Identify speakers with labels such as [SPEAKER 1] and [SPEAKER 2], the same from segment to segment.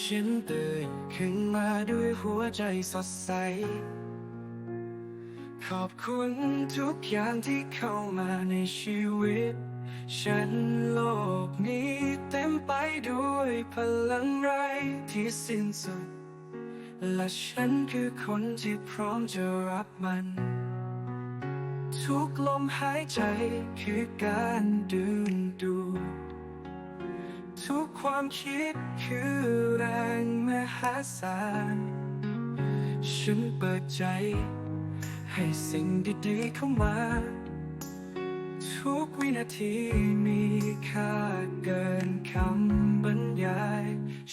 [SPEAKER 1] ฉันตื่นขึ้นมาด้วยหัวใจสดใส ขอบคุณทุกอย่างที่เข้ามาในชีวิต ฉันโลกนี้เต็มไปด้วยพลังไรที่สิ้นสุด และฉันคือคนที่พร้อมจะรับมัน ทุกลมหายใจคือการดึงดูด ความคิดคือแรงมหาศาล ฉันเปิดใจ ให้สิ่งดีๆเข้ามา ทุกวินาทีมีค่าเกินคำบรรยาย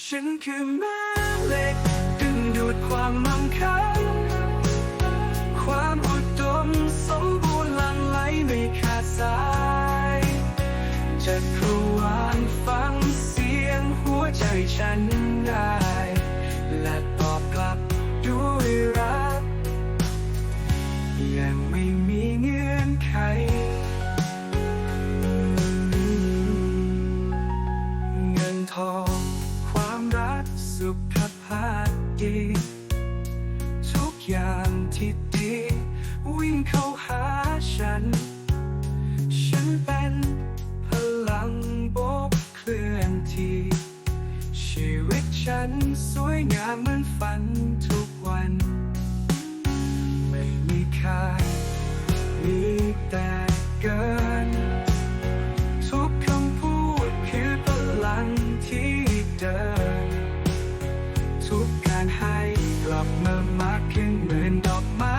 [SPEAKER 1] ฉันคือแม่เหล็ก ดึงดูดความมั่งคั่ง วใจฉันได้ และตอบกลับด้วยรัก ยังไม่มีเงื่อนไขเงินทองความรักสุขภาพดีทุกอย่างที่ดี วิ่งเข้าหาฉัน ฉันเป็นพลังโบกเคลื่อนที่ ฉัน สวยงามเหมือนฝันทุกวัน ไม่มีค่ามีแต่เกิน ทุกคำพูดคือพลังที่เดิน ทุกการให้กลับมามากขึ้นเหมือนดอกไม้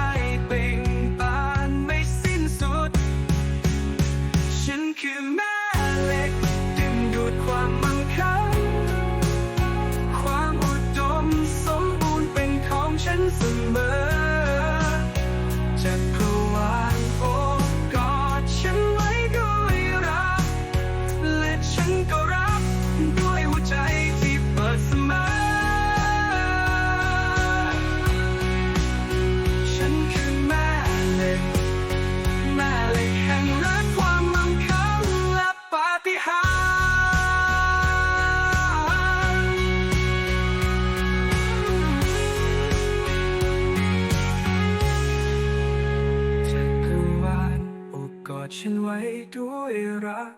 [SPEAKER 1] ฉันไว้ด้วยรัก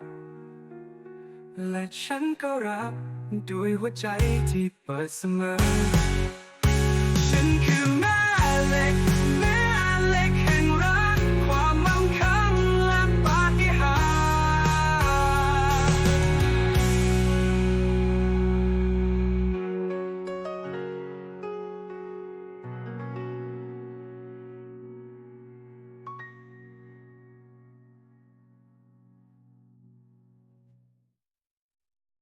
[SPEAKER 1] และฉันก็รับด้วยหัวใจที่เปิดเสมอ